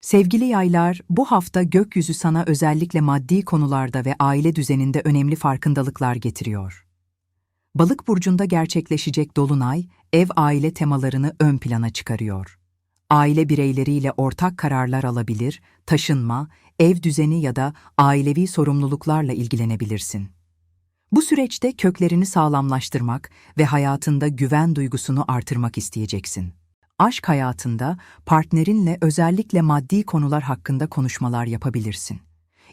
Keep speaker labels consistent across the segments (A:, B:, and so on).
A: Sevgili yaylar, bu hafta gökyüzü sana özellikle maddi konularda ve aile düzeninde önemli farkındalıklar getiriyor. Balık burcunda gerçekleşecek dolunay, ev aile temalarını ön plana çıkarıyor. Aile bireyleriyle ortak kararlar alabilir, taşınma, ev düzeni ya da ailevi sorumluluklarla ilgilenebilirsin. Bu süreçte köklerini sağlamlaştırmak ve hayatında güven duygusunu artırmak isteyeceksin. Aşk hayatında partnerinle özellikle maddi konular hakkında konuşmalar yapabilirsin.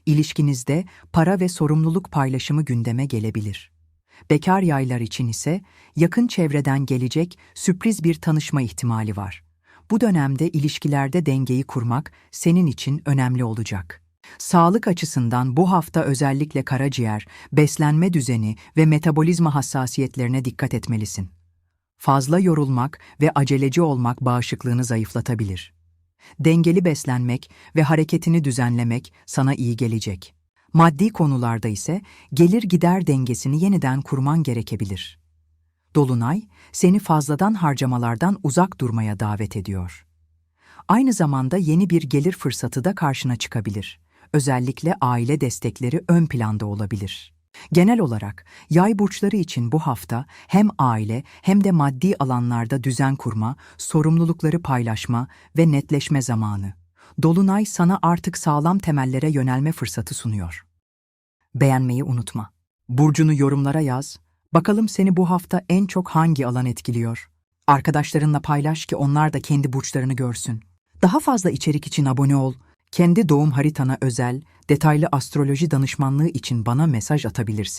A: İlişkinizde para ve sorumluluk paylaşımı gündeme gelebilir. Bekar yaylar için ise yakın çevreden gelecek sürpriz bir tanışma ihtimali var. Bu dönemde ilişkilerde dengeyi kurmak senin için önemli olacak. Sağlık açısından bu hafta özellikle karaciğer, beslenme düzeni ve metabolizma hassasiyetlerine dikkat etmelisin. Fazla yorulmak ve aceleci olmak bağışıklığını zayıflatabilir. Dengeli beslenmek ve hareketini düzenlemek sana iyi gelecek. Maddi konularda ise gelir gider dengesini yeniden kurman gerekebilir. Dolunay, seni fazladan harcamalardan uzak durmaya davet ediyor. Aynı zamanda yeni bir gelir fırsatı da karşına çıkabilir. Özellikle aile destekleri ön planda olabilir. Genel olarak yay burçları için bu hafta hem aile hem de maddi alanlarda düzen kurma, sorumlulukları paylaşma ve netleşme zamanı. Dolunay sana artık sağlam temellere yönelme fırsatı sunuyor. Beğenmeyi unutma. Burcunu yorumlara yaz. Bakalım seni bu hafta en çok hangi alan etkiliyor? Arkadaşlarınla paylaş ki onlar da kendi burçlarını görsün. Daha fazla içerik için abone ol. Kendi doğum haritana özel, detaylı astroloji danışmanlığı için bana mesaj atabilirsin.